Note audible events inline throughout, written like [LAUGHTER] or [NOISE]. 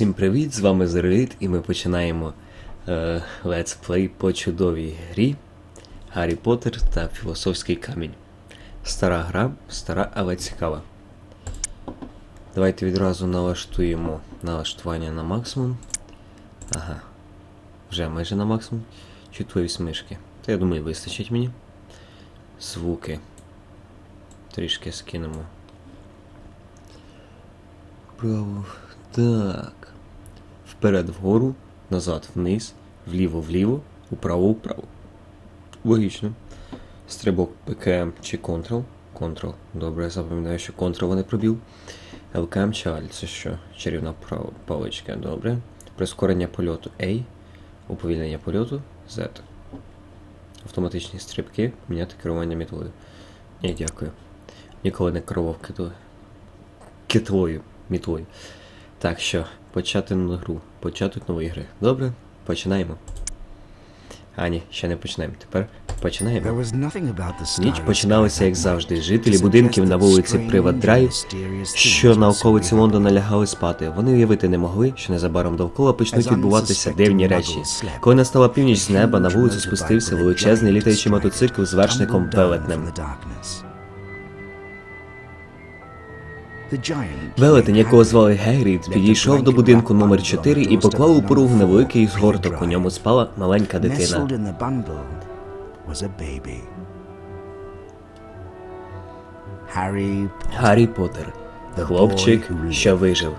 Усім привіт! З вами Зерит, і ми починаємо е, Play по чудовій грі Гаррі Поттер та Філософський камінь. Стара гра, стара, але цікава. Давайте відразу налаштуємо налаштування на максимум. Ага. Вже майже на максимум. Чутливість мишки. Та я думаю, вистачить мені. Звуки. Трішки скинемо. Право. Так. Вперед вгору, назад вниз, вліво вліво, управо вправо. Логічно. Стрибок ПКМ чи Ctrl. Ctrl. Добре, я запам'ятаю, що Ctrl не пробіл. ЛКМ чи Alt, це що? Чарівна паличка, добре. Прискорення польоту A. Уповільнення польоту Z. Автоматичні стрибки. Міняти керування мітлою. Ні, дякую. Ніколи не керував китлою. Китлою. Мітлою. Так що, почати нову гру. Початок нової гри. Добре, починаємо. А, ні, ще не починаємо. Тепер починаємо. Ніч починалася, як завжди. Жителі будинків на вулиці Приват Драйв, Що на околиці Лондона лягали спати, вони уявити не могли, що незабаром довкола почнуть відбуватися дивні речі. Коли настала північ з неба, на вулицю спустився величезний літаючий мотоцикл з вершником велетнем. Велетень, якого звали Гейрід, підійшов до будинку номер 4 і поклав у поруг невеликий згорток. У ньому спала маленька дитина. Гаррі Поттер, хлопчик, що вижив.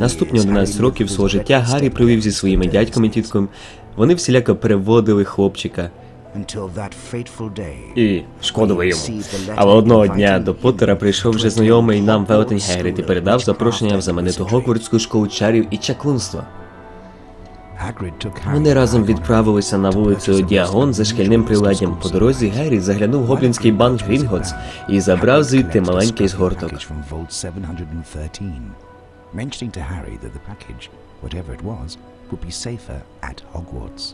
Наступні 11 років свого життя Гаррі провів зі своїми дядьком і тітком. Вони всіляко переводили хлопчика. І шкодили йому. Але одного дня до Поттера прийшов вже знайомий нам велетень Гейрід і передав запрошення в знамениту Гогвардську школу чарів і чаклунства. Вони разом відправилися на вулицю Діагон за шкільним приладдям. По дорозі Геррі заглянув в гоблінський банк Грінготс і забрав звідти маленький згорток. Mentioning to Harry that the package, whatever it was, would be safer at Hogwarts.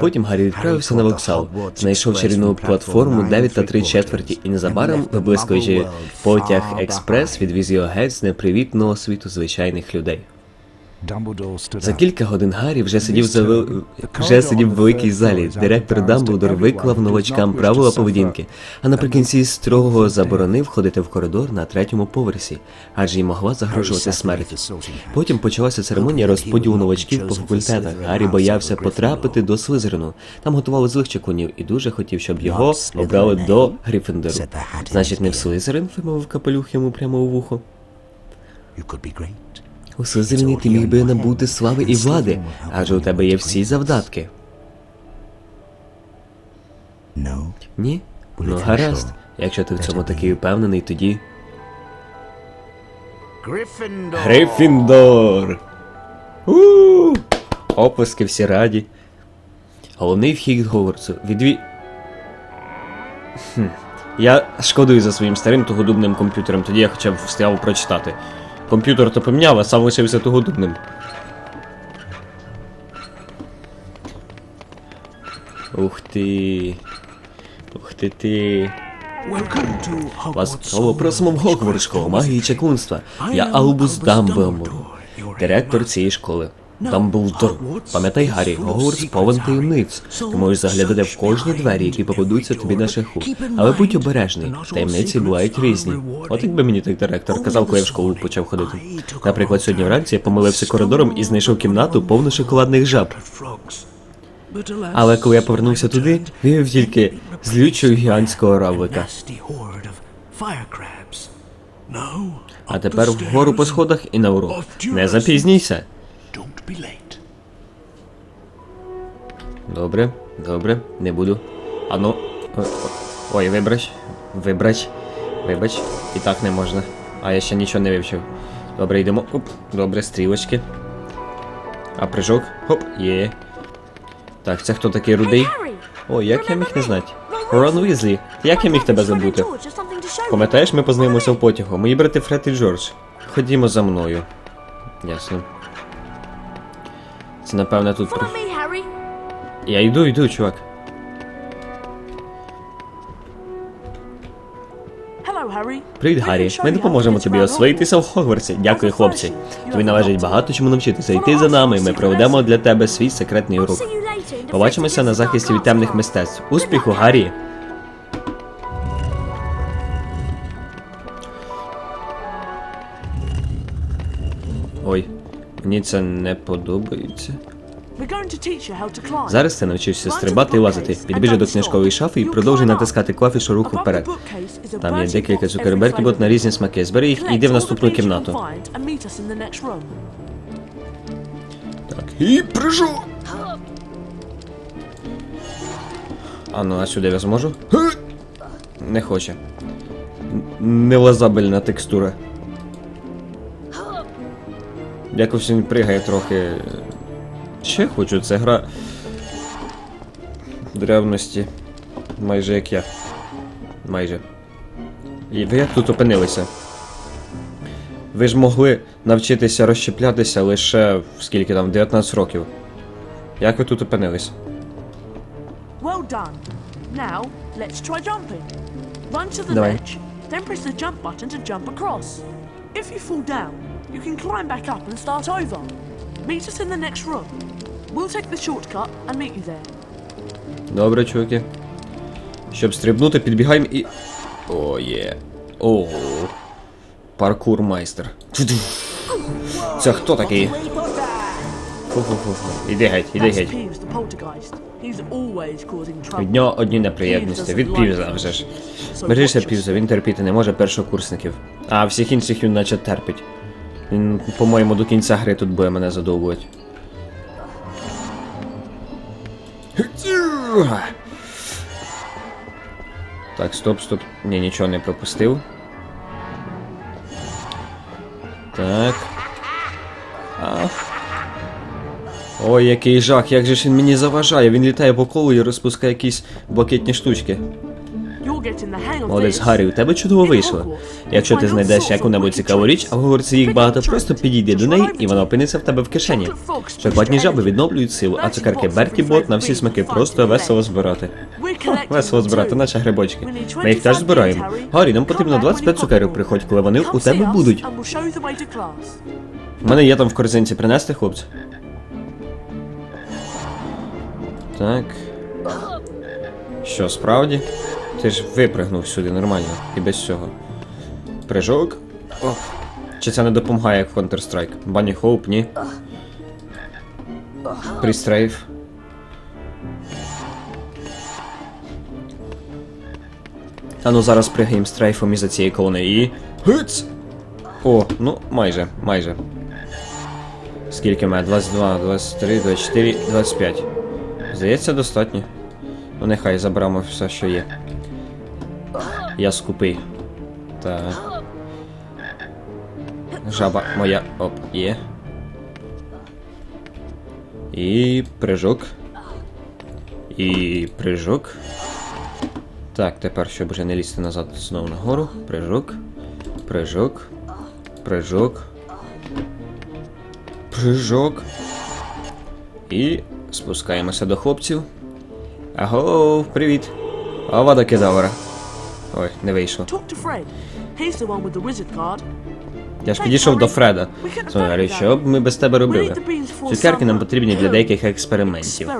Потім Гаррі відправився на вокзал, знайшов чарівну платформу 9 та 3 четверті і незабаром, виблискуючи потяг експрес, відвіз його геть з непривітного світу звичайних людей. За кілька годин Гаррі вже сидів за вел- вже сидів в великій залі. Директор Дамблдор виклав новачкам правила поведінки, а наприкінці строго заборонив ходити в коридор на третьому поверсі, адже їм могла загрожувати смерть. Потім почалася церемонія розподілу новачків по факультетах. Гаррі боявся потрапити до Слизерину. Там готували злих чаклунів і дуже хотів, щоб його обрали до Гриффіндору. Значить, не в Слизерин, вимовив капелюх йому прямо у вухо. У Слизерині ти міг би набути слави і влади, адже у тебе є всі завдатки. Ні? Ну гаразд. Якщо ти в цьому такий впевнений, тоді. Грифіндор! у Оплески всі раді. Головний вхід Гогвартсу. Відві. Хм. Я шкодую за своїм старим тугодубним комп'ютером, тоді я хоча б встигав прочитати. Комп'ютер то поміняв, а сам лишився тугодубним. Ух ти. Ух ти ти. Ласкаво просимо в Гогвартс, школу магії і чаклунства. Я Албус Дамблдор, директор цієї школи. Дамблдор. Пам'ятай, Гаррі, Гогвартс повен таємниць. Ти можеш заглядати в кожні двері, які попадуться тобі на шляху. Але будь обережний, таємниці бувають різні. От якби мені так директор казав, коли я в школу почав ходити. Наприклад, сьогодні вранці я помилився коридором і знайшов кімнату повну шоколадних жаб. Але коли я повернувся туди, виявив тільки злючого гігантського равлика. А тепер вгору по сходах і на урок. Не запізнійся. Добре, добре, не буду. Ану. о- о- Ой, вибач. Вибач. Вибач. І так не можна. А я ще нічого не вивчив. Добре, йдемо. Оп, добре, стрілочки. А прыжок. Хоп, є. Так, це хто такий рудий? Ой, як я міг не знати? Рон Візлі, як я міг тебе забути? Пам'ятаєш, ми познайомилися в потягу. Мої брати Фред і Джордж. Ходімо за мною. Ясно. Це напевно тут. про- Я йду, йду, чувак. Привіт, Гаррі. Ми допоможемо тобі освоїтися в. Хогвартсі. Дякую, хлопці. Тобі належить багато чому навчитися. Йти за нами, і ми проведемо для тебе свій секретний урок. Побачимося на захисті від темних мистецтв. Успіху, Гаррі! Мені це не подобається. Зараз ти навчишся стрибати і лазити. Підбіжи до книжкової шафи і продовжуй натискати клавішу руху вперед. Там є декілька цукерберків на різні смаки. Збери їх і йди в наступну кімнату. Так, і прыжок! А ну, а сюди я зможу? Не хоче. Н- Нелазабельна текстура. Якось він пригає трохи. Ще хочу, це гра. Древності. Майже як я. Майже. І ви як тут опинилися? Ви ж могли навчитися розщеплятися лише в скільки там, 19 років. Як ви тут опинились? Well done. Now, let's try jumping. Run to the Давай. ledge, then press the jump button to jump across. If you fall down, you can climb back up and start over. Meet us in the next room. We'll take the shortcut and meet you there. Добре, чуваки. Щоб стрибнути, підбігаємо і. О, є. Ого. Паркур майстер. Це хто такий? Фу-фу-фу-фу. Іди геть, іди геть. Від нього одні неприємності. Від Півза вже ж. Бережися. Півза, він терпіти не може першокурсників. А всіх інших він наче терпить. Він, по-моєму, до кінця гри тут буде мене задовбувати. Так, стоп, стоп. Ні, нічого не пропустив. Так. Ах. Ой, який жах, як же ж він мені заважає. Він літає по колу і розпускає якісь блакитні штучки. Молодець. Гаррі, у тебе чудово вийшло. Якщо ти знайдеш яку-небудь цікаву річ, а в Гогвартсі їх багато, просто підійди до неї, і вона опиниться в тебе в кишені. Шоколадні жаби відновлюють силу, а цукерки Берті Бот на всі смаки просто весело збирати. We're Весело збирати, наче грибочки. Ми їх теж збираємо. Гаррі, нам потрібно 25 when you've цукерок. Приходь, коли вони у тебе будуть. У мене є там в корзинці принести, хлопці. Так. Що, справді? Ти ж випригнув сюди нормально і без цього. Прыжок. Оп. Чи це не допомагає як Counter-Strike? Бані Хоуп, ні. Пристрейф. А ну зараз пригаємо стрейфом із-за цієї колони і. О, ну майже, майже. Скільки має? 22, 23, 24, 25. Здається, достатньо. Ну нехай заберемо все, що є. Я скупий. Так. Жаба моя. Оп, є. І прыжок. І прыжок. Так, тепер, щоб вже не лізти назад знову нагору. Прыжок. Прыжок. Прыжок. Прыжок. І спускаємося до хлопців. Аго, привіт. Авада кедавра. Ой, не вийшло. Я ж підійшов до Фреда. Слухай, що б ми без тебе робили? Цукерки нам потрібні для деяких експериментів.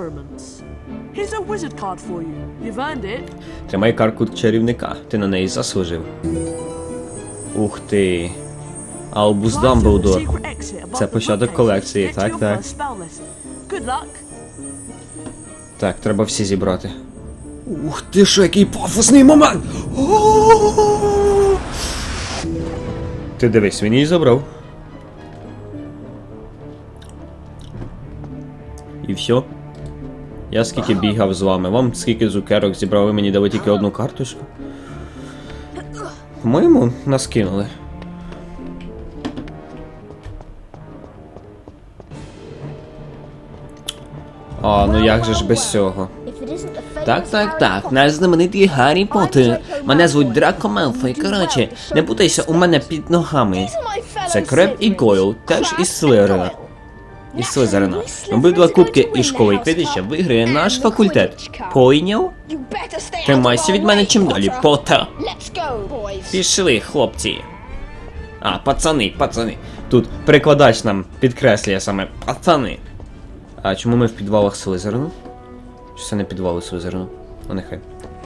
Тримай карку чарівника, ти на неї заслужив. Ух ти. Албус Дамблдор. Це початок колекції, так, так. Так, треба всі зібрати. Ух ти що, який пафосний момент! Ти дивись, він її забрав. І все. Я скільки бігав з вами, вам скільки цукерок зібрав, ви мені дали тільки одну карточку. По-моєму, нас кинули. А, ну як же ж без цього? Так, так, так, наш знаменитий Гаррі Поттер. Мене звуть Драко Мелфой. Коротше, не путайся у мене під ногами. Це Креп і Гойл, теж із Слерина. із Слизерина. Обидва кубки із школи Квідича виграє наш факультет. Пойняв? Тримайся від мене чим далі, пота. Пішли, хлопці. А, пацани, пацани. Тут перекладач нам підкреслює саме пацани. А чому ми в підвалах Слизерину? Чи це не підвали Слизерину? Ну нехай.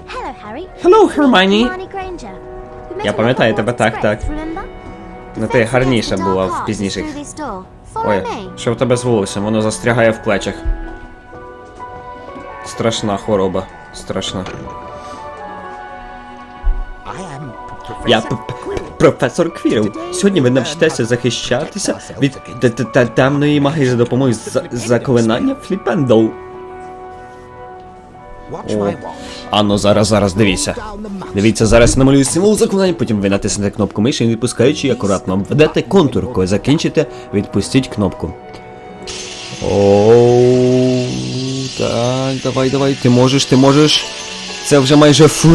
Hello, Harry. Hello, Hermione. Я пам'ятаю тебе, так, так. Ну ти гарніша була в пізніших. Ой, що в тебе з волоссям? Воно застрягає в плечах. Страшна хвороба. Страшна. Я професор Квірл. Сьогодні ви навчитеся захищатися від темної магії за допомогою заклинання Фліпендоу. О. Ано, зараз, зараз, дивіться. Дивіться, зараз я намалюю символ заклинання, потім ви натиснете кнопку миші, не відпускаючи, і акуратно обведете контур. Коли закінчите, відпустіть кнопку. Оу, так, давай, давай, ти можеш, ти можеш. Це вже майже Ф.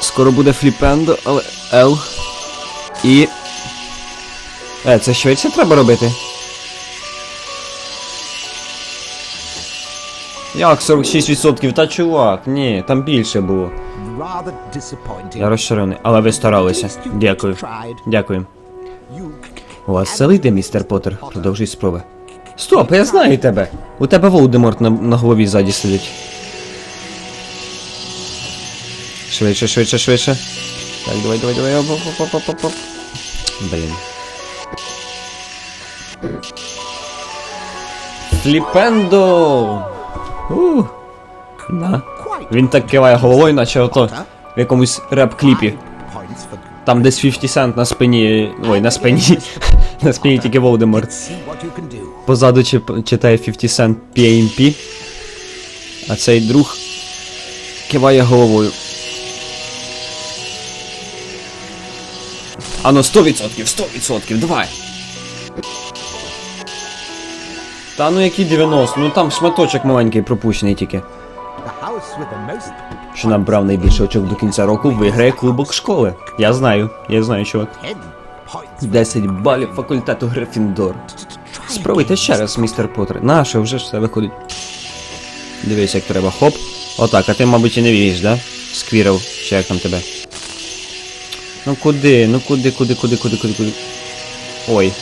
Скоро буде фліпендо, але Л. І. Е, це швидше треба робити. Як 46%? Та чувак, ні, там більше було. Я розчарований, але ви старалися. Дякую. Дякую. У вас все вийде, містер Поттер. Продовжуй спроби. Стоп, я знаю тебе. У тебе Волдеморт на, на голові ззаді сидить. Швидше, швидше, швидше. Так, давай, давай, давай. Оп, оп, оп, оп, оп, оп. Блін. Фліпендо! У, на. Він так киває головою, наче ото в якомусь реп-кліпі. Там десь 50 Cent на спині. Ой, на спині. [LAUGHS] на спині тільки Волдеморт. Позаду читає 50 Cent PMP. А цей друг киває головою. Ано 100%, 100%, давай. Та ну які 90, ну там шматочок маленький пропущений тільки. Що набрав найбільше очок до кінця року, виграє клубок школи. Я знаю, я знаю, чувак. 10 10 балів факультету Грифіндор. Спробуйте ще раз, містер Поттер. На, що вже ж все виходить. Дивись, як треба. Хоп. Отак, а ти, мабуть, і не віриш, да? Сквірел, чи як там тебе. Ну куди? Ну куди, куди, куди, куди, куди, куди. Ой.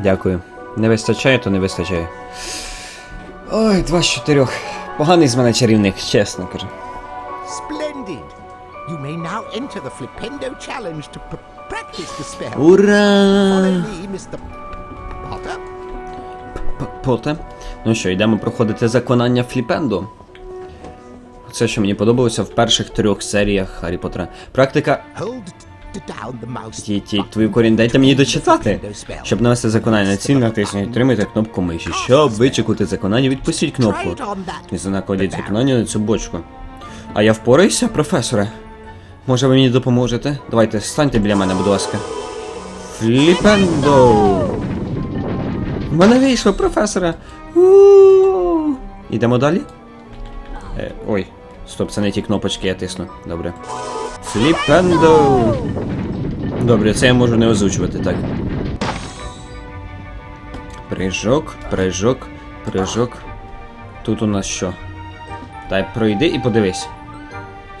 Дякую. Не вистачає, то не вистачає. Ой, два з чотирьох. Поганий з мене чарівник, чесно кажу. Splendid. You may now enter the Flipendo challenge to pr- practice the spell. Ура! Поте. Ну що, йдемо проходити заклинання Фліпендо. Це, що мені подобалося в перших трьох серіях Гаррі Поттера. Практика. Ті, твою корінь, дайте мені дочитати. Щоб навести заклинання на ціль, натисніть, тримайте кнопку миші. Щоб вичекути заклинання, відпустіть кнопку. І занакладіть заклинання на цю бочку. А я впораюся, професоре? Може ви мені допоможете? Давайте, станьте біля мене, будь ласка. Фліпендо! В мене вийшло, професоре! Ідемо далі? Е, ой, стоп, це не ті кнопочки, я тисну. Добре. Фліпендо! Добре, це я можу не озвучувати, так. Прыжок, прыжок, прыжок. Тут у нас що? Дай пройди і подивись.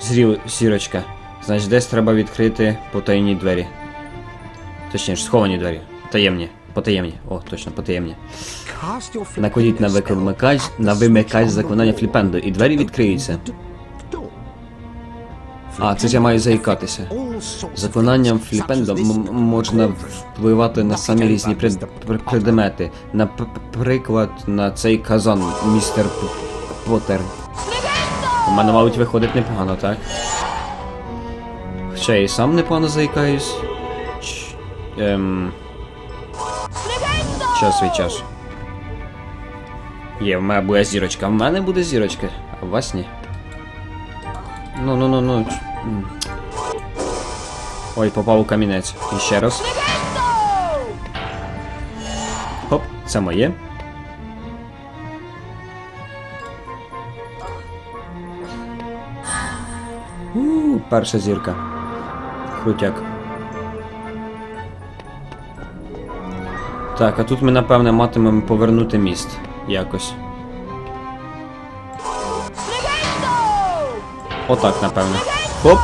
Зрів сірочка. Значить, десь треба відкрити потайні двері. Точніше, сховані двері. Таємні. Потаємні. О, точно, потаємні. Cast your Накладіть на Flipendo spell. викликач, на вимикач заклинання фліпендо, і двері відкриються. А, це я маю заїкатися. Заклинанням м- можна впливати на самі різні пред- пр- предмети. Наприклад, на цей казан, містер Поттер. У мене, мабуть, виходить непогано, так? Хоча я і сам непогано заїкаюсь. Ч- Ем... Час від часу. Є, в мене буде зірочка. В мене буде зірочка, а у вас ні. Ну, ну, ну, ну. Ой, попав у камінець. І ще раз. Хоп, це моє. У, перша зірка. Крутяк. Так, а тут ми, напевне, матимемо повернути міст. Якось. Отак, напевне. Хоп!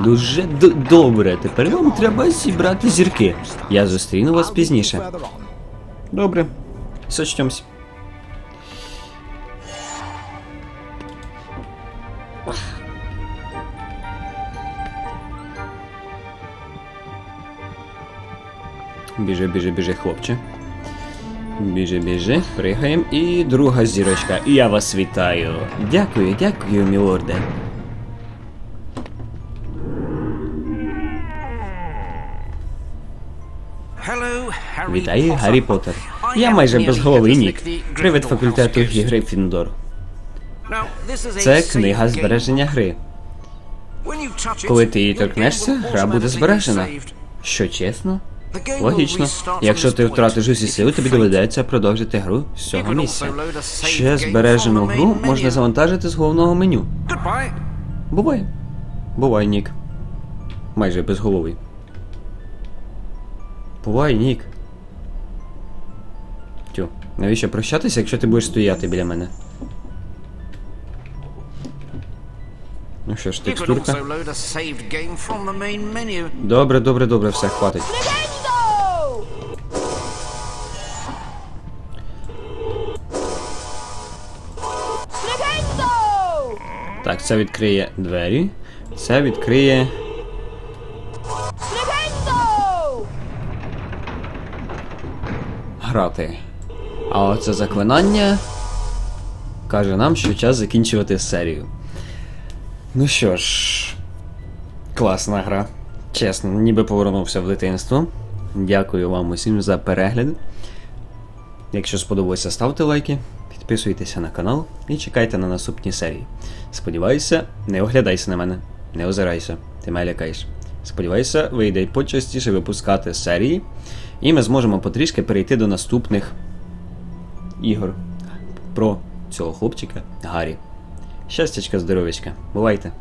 Дуже д- добре. Тепер вам треба зібрати зірки. Я зустріну вас пізніше. Добре. Сочтемся. Біжи, біжи, біжи, хлопче. Біжи, біжи, пригаємо. І друга зірочка. І я вас вітаю. Дякую, дякую, мілорде. Вітаю, Гаррі Поттер. Я майже без голови нік. Привид факультету Грифіндор. Це книга збереження гри. Коли ти її торкнешся, гра буде збережена. Що чесно? Логічно. Якщо ти втратиш усі сили, тобі доведеться продовжити гру з цього місця. Ще збережену гру можна завантажити з головного меню. Бувай. Бувай, Нік. Майже безголовий. Бувай, Нік. Тю, навіщо прощатися, якщо ти будеш стояти біля мене? Ну що ж, текстурка. Добре, добре, добре, все, хватить. Так, це відкриє двері. Це відкриє. Грати. А оце заклинання каже нам, що час закінчувати серію. Ну що ж, класна гра. Чесно, ніби повернувся в дитинство. Дякую вам усім за перегляд. Якщо сподобалося, ставте лайки, підписуйтеся на канал і чекайте на наступні серії. Сподіваюся, не оглядайся на мене, не озирайся, ти мене лякаєш. Сподіваюся, вийде почастіше випускати серії, і ми зможемо потрішки перейти до наступних ігор про цього хлопчика Гаррі. Щастячка, здоров'ячка. Бувайте!